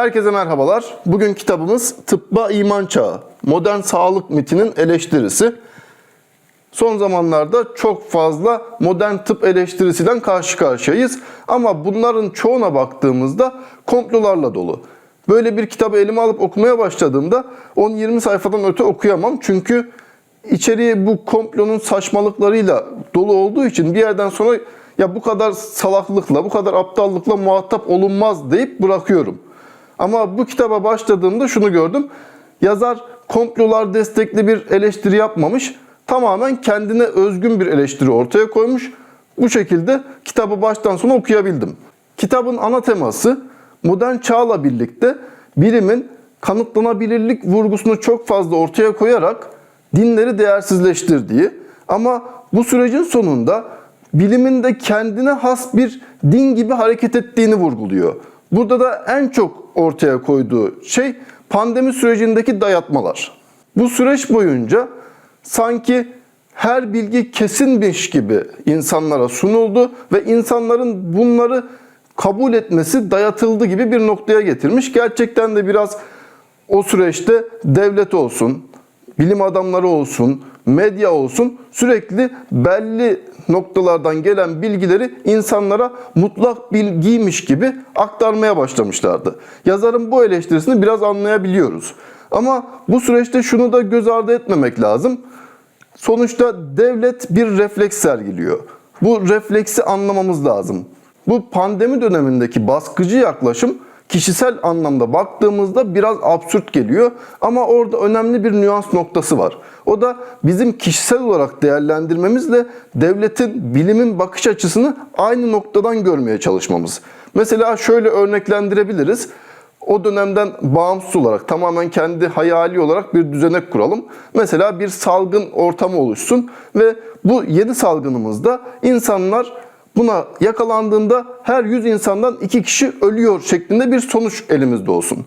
Herkese merhabalar. Bugün kitabımız Tıbba İman Çağı, Modern Sağlık Mitinin Eleştirisi. Son zamanlarda çok fazla modern tıp eleştirisiyle karşı karşıyayız. Ama bunların çoğuna baktığımızda komplolarla dolu. Böyle bir kitabı elime alıp okumaya başladığımda 10-20 sayfadan öte okuyamam. Çünkü içeriği bu komplonun saçmalıklarıyla dolu olduğu için bir yerden sonra ya bu kadar salaklıkla, bu kadar aptallıkla muhatap olunmaz deyip bırakıyorum. Ama bu kitaba başladığımda şunu gördüm. Yazar komplolar destekli bir eleştiri yapmamış. Tamamen kendine özgün bir eleştiri ortaya koymuş. Bu şekilde kitabı baştan sona okuyabildim. Kitabın ana teması modern çağla birlikte bilimin kanıtlanabilirlik vurgusunu çok fazla ortaya koyarak dinleri değersizleştirdiği ama bu sürecin sonunda bilimin de kendine has bir din gibi hareket ettiğini vurguluyor. Burada da en çok ortaya koyduğu şey pandemi sürecindeki dayatmalar. Bu süreç boyunca sanki her bilgi kesinmiş gibi insanlara sunuldu ve insanların bunları kabul etmesi dayatıldı gibi bir noktaya getirmiş. Gerçekten de biraz o süreçte devlet olsun, bilim adamları olsun, medya olsun sürekli belli noktalardan gelen bilgileri insanlara mutlak bilgiymiş gibi aktarmaya başlamışlardı. Yazarın bu eleştirisini biraz anlayabiliyoruz. Ama bu süreçte şunu da göz ardı etmemek lazım. Sonuçta devlet bir refleks sergiliyor. Bu refleksi anlamamız lazım. Bu pandemi dönemindeki baskıcı yaklaşım kişisel anlamda baktığımızda biraz absürt geliyor ama orada önemli bir nüans noktası var. O da bizim kişisel olarak değerlendirmemizle devletin, bilimin bakış açısını aynı noktadan görmeye çalışmamız. Mesela şöyle örneklendirebiliriz. O dönemden bağımsız olarak tamamen kendi hayali olarak bir düzenek kuralım. Mesela bir salgın ortamı oluşsun ve bu yeni salgınımızda insanlar buna yakalandığında her 100 insandan 2 kişi ölüyor şeklinde bir sonuç elimizde olsun.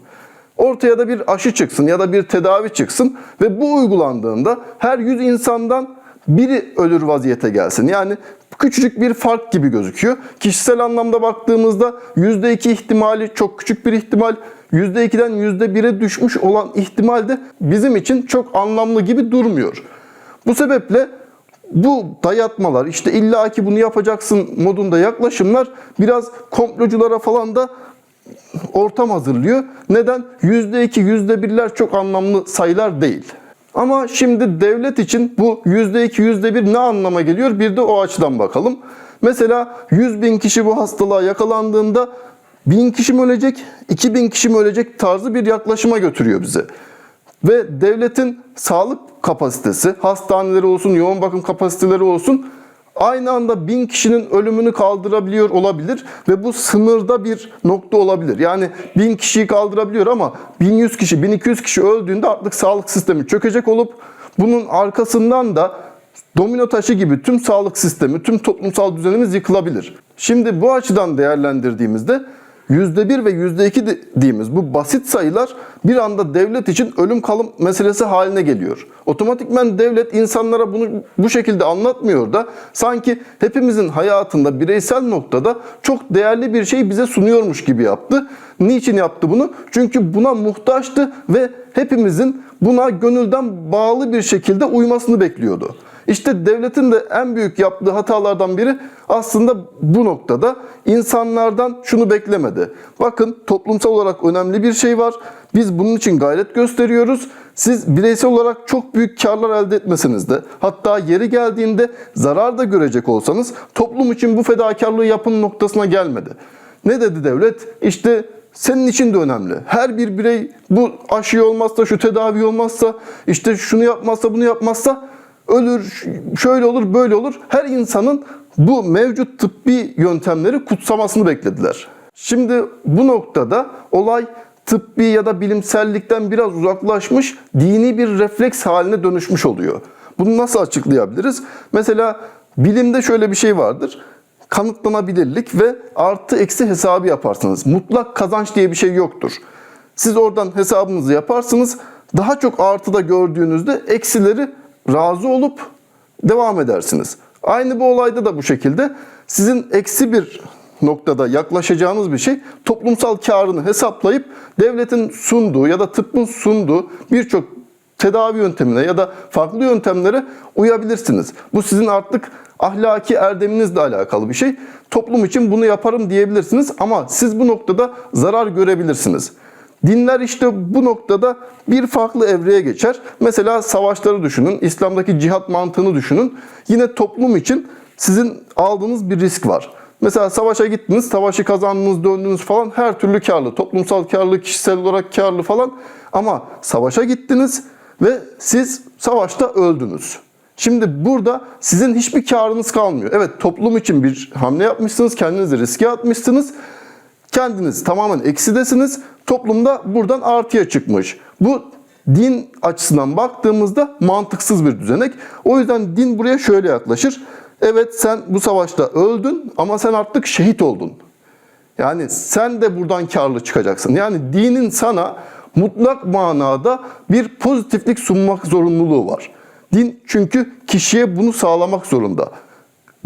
Ortaya da bir aşı çıksın ya da bir tedavi çıksın ve bu uygulandığında her 100 insandan biri ölür vaziyete gelsin. Yani küçücük bir fark gibi gözüküyor. Kişisel anlamda baktığımızda %2 ihtimali çok küçük bir ihtimal. %2'den %1'e düşmüş olan ihtimal de bizim için çok anlamlı gibi durmuyor. Bu sebeple bu dayatmalar işte illaki bunu yapacaksın modunda yaklaşımlar biraz komploculara falan da ortam hazırlıyor. Neden? %2, %1'ler çok anlamlı sayılar değil. Ama şimdi devlet için bu %2, %1 ne anlama geliyor? Bir de o açıdan bakalım. Mesela 100 bin kişi bu hastalığa yakalandığında 1000 kişi mi ölecek, 2000 kişi mi ölecek tarzı bir yaklaşıma götürüyor bizi. Ve devletin sağlık kapasitesi, hastaneleri olsun, yoğun bakım kapasiteleri olsun aynı anda bin kişinin ölümünü kaldırabiliyor olabilir ve bu sınırda bir nokta olabilir. Yani bin kişiyi kaldırabiliyor ama 1100 kişi, 1200 kişi öldüğünde artık sağlık sistemi çökecek olup bunun arkasından da domino taşı gibi tüm sağlık sistemi, tüm toplumsal düzenimiz yıkılabilir. Şimdi bu açıdan değerlendirdiğimizde %1 ve %2 dediğimiz bu basit sayılar bir anda devlet için ölüm kalım meselesi haline geliyor. Otomatikmen devlet insanlara bunu bu şekilde anlatmıyor da sanki hepimizin hayatında bireysel noktada çok değerli bir şey bize sunuyormuş gibi yaptı. Niçin yaptı bunu? Çünkü buna muhtaçtı ve hepimizin buna gönülden bağlı bir şekilde uymasını bekliyordu. İşte devletin de en büyük yaptığı hatalardan biri aslında bu noktada insanlardan şunu beklemedi. Bakın toplumsal olarak önemli bir şey var. Biz bunun için gayret gösteriyoruz. Siz bireysel olarak çok büyük karlar elde etmeseniz de hatta yeri geldiğinde zarar da görecek olsanız toplum için bu fedakarlığı yapın noktasına gelmedi. Ne dedi devlet? İşte senin için de önemli. Her bir birey bu aşı olmazsa, şu tedavi olmazsa, işte şunu yapmazsa, bunu yapmazsa ölür, şöyle olur, böyle olur. Her insanın bu mevcut tıbbi yöntemleri kutsamasını beklediler. Şimdi bu noktada olay tıbbi ya da bilimsellikten biraz uzaklaşmış, dini bir refleks haline dönüşmüş oluyor. Bunu nasıl açıklayabiliriz? Mesela bilimde şöyle bir şey vardır. Kanıtlanabilirlik ve artı eksi hesabı yaparsınız. Mutlak kazanç diye bir şey yoktur. Siz oradan hesabınızı yaparsınız. Daha çok artıda gördüğünüzde eksileri razı olup devam edersiniz. Aynı bu olayda da bu şekilde sizin eksi bir noktada yaklaşacağınız bir şey toplumsal karını hesaplayıp devletin sunduğu ya da tıbbın sunduğu birçok tedavi yöntemine ya da farklı yöntemlere uyabilirsiniz. Bu sizin artık ahlaki erdeminizle alakalı bir şey. Toplum için bunu yaparım diyebilirsiniz ama siz bu noktada zarar görebilirsiniz. Dinler işte bu noktada bir farklı evreye geçer. Mesela savaşları düşünün, İslam'daki cihat mantığını düşünün. Yine toplum için sizin aldığınız bir risk var. Mesela savaşa gittiniz, savaşı kazandınız, döndünüz falan her türlü karlı. Toplumsal karlı, kişisel olarak karlı falan. Ama savaşa gittiniz ve siz savaşta öldünüz. Şimdi burada sizin hiçbir karınız kalmıyor. Evet toplum için bir hamle yapmışsınız, kendinizi riske atmışsınız. Kendiniz tamamen eksidesiniz. Toplumda buradan artıya çıkmış. Bu din açısından baktığımızda mantıksız bir düzenek. O yüzden din buraya şöyle yaklaşır. Evet sen bu savaşta öldün ama sen artık şehit oldun. Yani sen de buradan karlı çıkacaksın. Yani dinin sana mutlak manada bir pozitiflik sunmak zorunluluğu var. Din çünkü kişiye bunu sağlamak zorunda.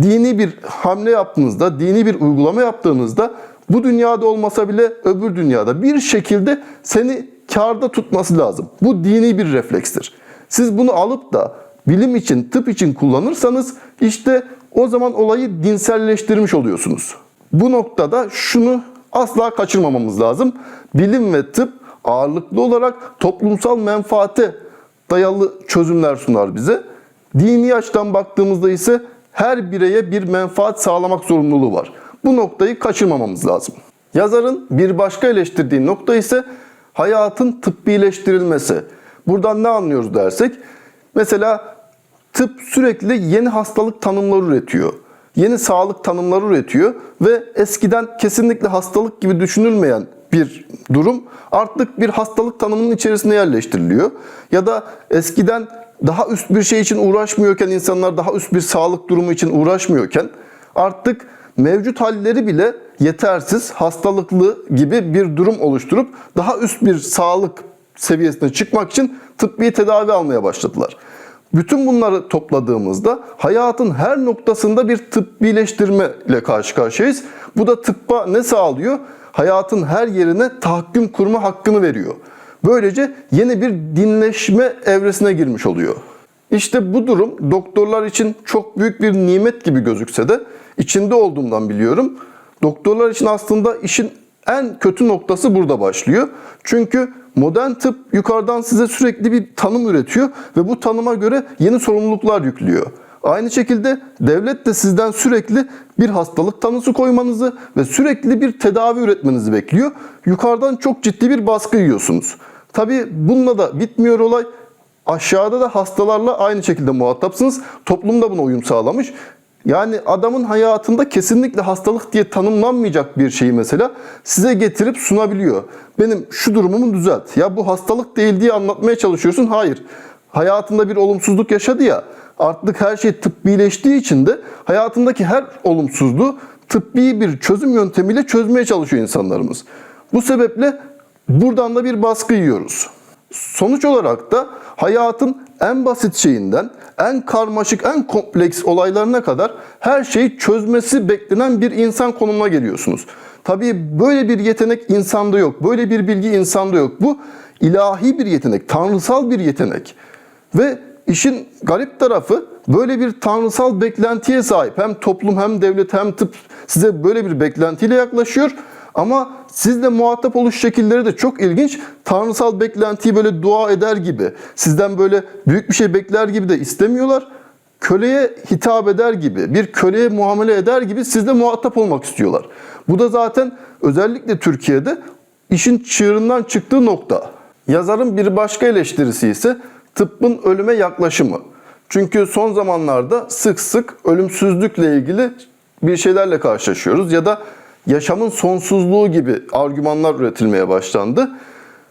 Dini bir hamle yaptığınızda, dini bir uygulama yaptığınızda bu dünyada olmasa bile öbür dünyada bir şekilde seni karda tutması lazım. Bu dini bir reflekstir. Siz bunu alıp da bilim için, tıp için kullanırsanız işte o zaman olayı dinselleştirmiş oluyorsunuz. Bu noktada şunu asla kaçırmamamız lazım. Bilim ve tıp ağırlıklı olarak toplumsal menfaate dayalı çözümler sunar bize. Dini açıdan baktığımızda ise her bireye bir menfaat sağlamak zorunluluğu var. Bu noktayı kaçırmamamız lazım. Yazarın bir başka eleştirdiği nokta ise hayatın tıbbileştirilmesi. Buradan ne anlıyoruz dersek, mesela tıp sürekli yeni hastalık tanımları üretiyor. Yeni sağlık tanımları üretiyor ve eskiden kesinlikle hastalık gibi düşünülmeyen bir durum artık bir hastalık tanımının içerisine yerleştiriliyor. Ya da eskiden daha üst bir şey için uğraşmıyorken insanlar daha üst bir sağlık durumu için uğraşmıyorken artık mevcut halleri bile yetersiz, hastalıklı gibi bir durum oluşturup daha üst bir sağlık seviyesine çıkmak için tıbbi tedavi almaya başladılar. Bütün bunları topladığımızda hayatın her noktasında bir tıbbileştirme ile karşı karşıyayız. Bu da tıbba ne sağlıyor? Hayatın her yerine tahakküm kurma hakkını veriyor. Böylece yeni bir dinleşme evresine girmiş oluyor. İşte bu durum doktorlar için çok büyük bir nimet gibi gözükse de içinde olduğumdan biliyorum. Doktorlar için aslında işin en kötü noktası burada başlıyor. Çünkü modern tıp yukarıdan size sürekli bir tanım üretiyor ve bu tanıma göre yeni sorumluluklar yüklüyor. Aynı şekilde devlet de sizden sürekli bir hastalık tanısı koymanızı ve sürekli bir tedavi üretmenizi bekliyor. Yukarıdan çok ciddi bir baskı yiyorsunuz. Tabi bununla da bitmiyor olay. Aşağıda da hastalarla aynı şekilde muhatapsınız. Toplum da buna uyum sağlamış. Yani adamın hayatında kesinlikle hastalık diye tanımlanmayacak bir şeyi mesela size getirip sunabiliyor. Benim şu durumumu düzelt. Ya bu hastalık değil diye anlatmaya çalışıyorsun. Hayır. Hayatında bir olumsuzluk yaşadı ya. Artık her şey tıbbileştiği için de hayatındaki her olumsuzluğu tıbbi bir çözüm yöntemiyle çözmeye çalışıyor insanlarımız. Bu sebeple buradan da bir baskı yiyoruz. Sonuç olarak da hayatın en basit şeyinden en karmaşık, en kompleks olaylarına kadar her şeyi çözmesi beklenen bir insan konumuna geliyorsunuz. Tabii böyle bir yetenek insanda yok. Böyle bir bilgi insanda yok. Bu ilahi bir yetenek, tanrısal bir yetenek. Ve işin garip tarafı böyle bir tanrısal beklentiye sahip. Hem toplum hem devlet hem tıp size böyle bir beklentiyle yaklaşıyor. Ama sizle muhatap oluş şekilleri de çok ilginç. Tanrısal beklentiyi böyle dua eder gibi, sizden böyle büyük bir şey bekler gibi de istemiyorlar. Köleye hitap eder gibi, bir köleye muamele eder gibi sizle muhatap olmak istiyorlar. Bu da zaten özellikle Türkiye'de işin çığırından çıktığı nokta. Yazarın bir başka eleştirisi ise tıbbın ölüme yaklaşımı. Çünkü son zamanlarda sık sık ölümsüzlükle ilgili bir şeylerle karşılaşıyoruz ya da yaşamın sonsuzluğu gibi argümanlar üretilmeye başlandı.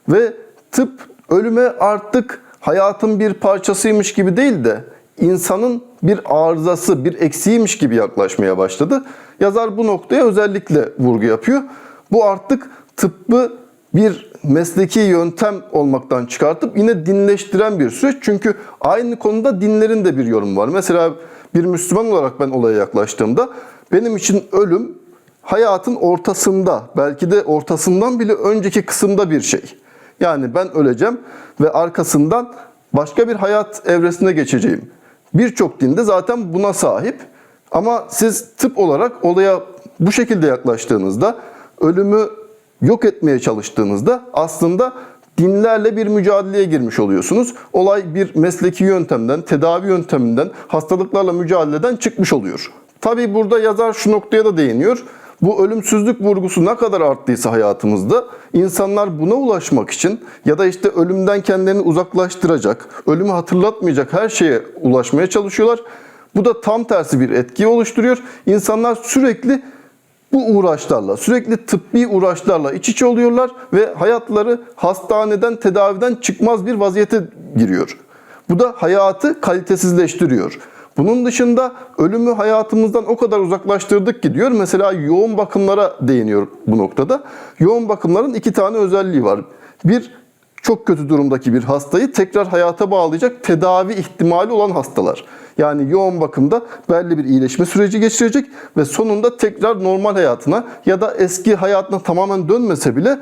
Ve tıp ölüme artık hayatın bir parçasıymış gibi değil de insanın bir arızası, bir eksiğiymiş gibi yaklaşmaya başladı. Yazar bu noktaya özellikle vurgu yapıyor. Bu artık tıbbı bir mesleki yöntem olmaktan çıkartıp yine dinleştiren bir süreç. Çünkü aynı konuda dinlerin de bir yorumu var. Mesela bir Müslüman olarak ben olaya yaklaştığımda benim için ölüm hayatın ortasında, belki de ortasından bile önceki kısımda bir şey. Yani ben öleceğim ve arkasından başka bir hayat evresine geçeceğim. Birçok dinde zaten buna sahip. Ama siz tıp olarak olaya bu şekilde yaklaştığınızda, ölümü yok etmeye çalıştığınızda aslında dinlerle bir mücadeleye girmiş oluyorsunuz. Olay bir mesleki yöntemden, tedavi yönteminden, hastalıklarla mücadeleden çıkmış oluyor. Tabii burada yazar şu noktaya da değiniyor. Bu ölümsüzlük vurgusu ne kadar arttıysa hayatımızda insanlar buna ulaşmak için ya da işte ölümden kendilerini uzaklaştıracak, ölümü hatırlatmayacak her şeye ulaşmaya çalışıyorlar. Bu da tam tersi bir etki oluşturuyor. İnsanlar sürekli bu uğraşlarla, sürekli tıbbi uğraşlarla iç içe oluyorlar ve hayatları hastaneden, tedaviden çıkmaz bir vaziyete giriyor. Bu da hayatı kalitesizleştiriyor. Bunun dışında ölümü hayatımızdan o kadar uzaklaştırdık ki diyor. Mesela yoğun bakımlara değiniyor bu noktada. Yoğun bakımların iki tane özelliği var. Bir, çok kötü durumdaki bir hastayı tekrar hayata bağlayacak tedavi ihtimali olan hastalar. Yani yoğun bakımda belli bir iyileşme süreci geçirecek ve sonunda tekrar normal hayatına ya da eski hayatına tamamen dönmese bile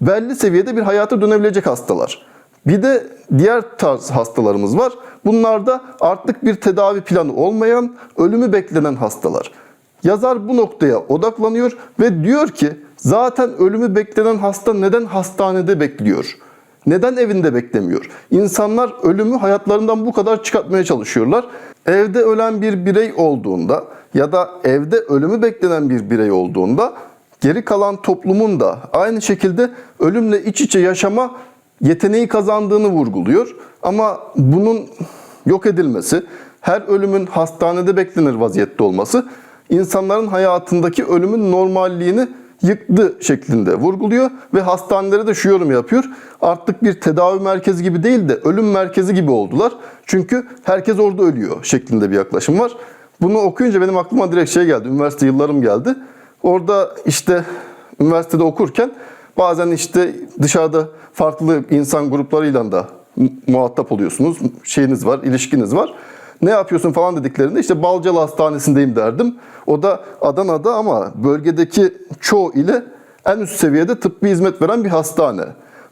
belli seviyede bir hayata dönebilecek hastalar. Bir de diğer tarz hastalarımız var. Bunlar da artık bir tedavi planı olmayan, ölümü beklenen hastalar. Yazar bu noktaya odaklanıyor ve diyor ki zaten ölümü beklenen hasta neden hastanede bekliyor? Neden evinde beklemiyor? İnsanlar ölümü hayatlarından bu kadar çıkartmaya çalışıyorlar. Evde ölen bir birey olduğunda ya da evde ölümü beklenen bir birey olduğunda geri kalan toplumun da aynı şekilde ölümle iç içe yaşama yeteneği kazandığını vurguluyor. Ama bunun yok edilmesi, her ölümün hastanede beklenir vaziyette olması insanların hayatındaki ölümün normalliğini yıktı şeklinde vurguluyor ve hastanelere de şu yorum yapıyor. Artık bir tedavi merkezi gibi değil de ölüm merkezi gibi oldular. Çünkü herkes orada ölüyor şeklinde bir yaklaşım var. Bunu okuyunca benim aklıma direkt şey geldi. Üniversite yıllarım geldi. Orada işte üniversitede okurken bazen işte dışarıda farklı insan gruplarıyla da muhatap oluyorsunuz. Şeyiniz var, ilişkiniz var. Ne yapıyorsun falan dediklerinde işte Balcalı Hastanesi'ndeyim derdim. O da Adana'da ama bölgedeki çoğu ile en üst seviyede tıbbi hizmet veren bir hastane.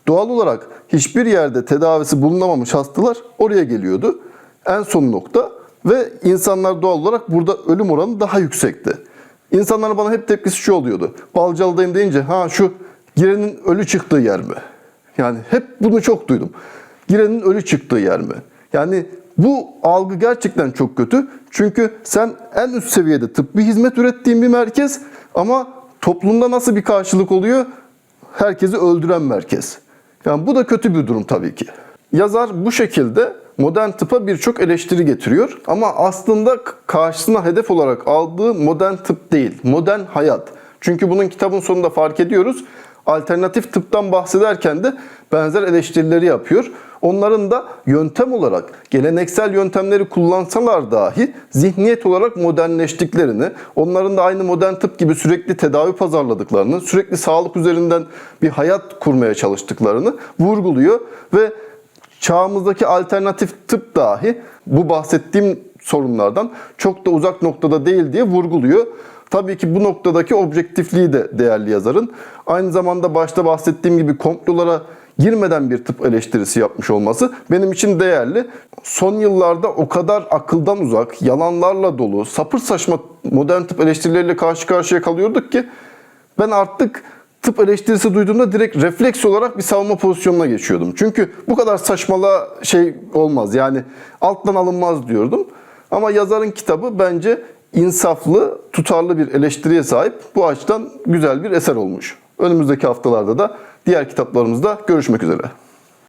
Doğal olarak hiçbir yerde tedavisi bulunamamış hastalar oraya geliyordu. En son nokta ve insanlar doğal olarak burada ölüm oranı daha yüksekti. İnsanların bana hep tepkisi şu oluyordu. Balcalı'dayım deyince ha şu girenin ölü çıktığı yer mi? Yani hep bunu çok duydum. Girenin ölü çıktığı yer mi? Yani bu algı gerçekten çok kötü. Çünkü sen en üst seviyede tıbbi hizmet ürettiğin bir merkez ama toplumda nasıl bir karşılık oluyor? Herkesi öldüren merkez. Yani bu da kötü bir durum tabii ki. Yazar bu şekilde modern tıpa birçok eleştiri getiriyor ama aslında karşısına hedef olarak aldığı modern tıp değil, modern hayat. Çünkü bunun kitabın sonunda fark ediyoruz. Alternatif tıptan bahsederken de benzer eleştirileri yapıyor. Onların da yöntem olarak geleneksel yöntemleri kullansalar dahi zihniyet olarak modernleştiklerini, onların da aynı modern tıp gibi sürekli tedavi pazarladıklarını, sürekli sağlık üzerinden bir hayat kurmaya çalıştıklarını vurguluyor ve çağımızdaki alternatif tıp dahi bu bahsettiğim sorunlardan çok da uzak noktada değil diye vurguluyor. Tabii ki bu noktadaki objektifliği de değerli yazarın. Aynı zamanda başta bahsettiğim gibi komplolara girmeden bir tıp eleştirisi yapmış olması benim için değerli. Son yıllarda o kadar akıldan uzak, yalanlarla dolu, sapır saçma modern tıp eleştirileriyle karşı karşıya kalıyorduk ki ben artık tıp eleştirisi duyduğumda direkt refleks olarak bir savunma pozisyonuna geçiyordum. Çünkü bu kadar saçmalığa şey olmaz yani alttan alınmaz diyordum. Ama yazarın kitabı bence insaflı, tutarlı bir eleştiriye sahip. Bu açıdan güzel bir eser olmuş. Önümüzdeki haftalarda da diğer kitaplarımızda görüşmek üzere.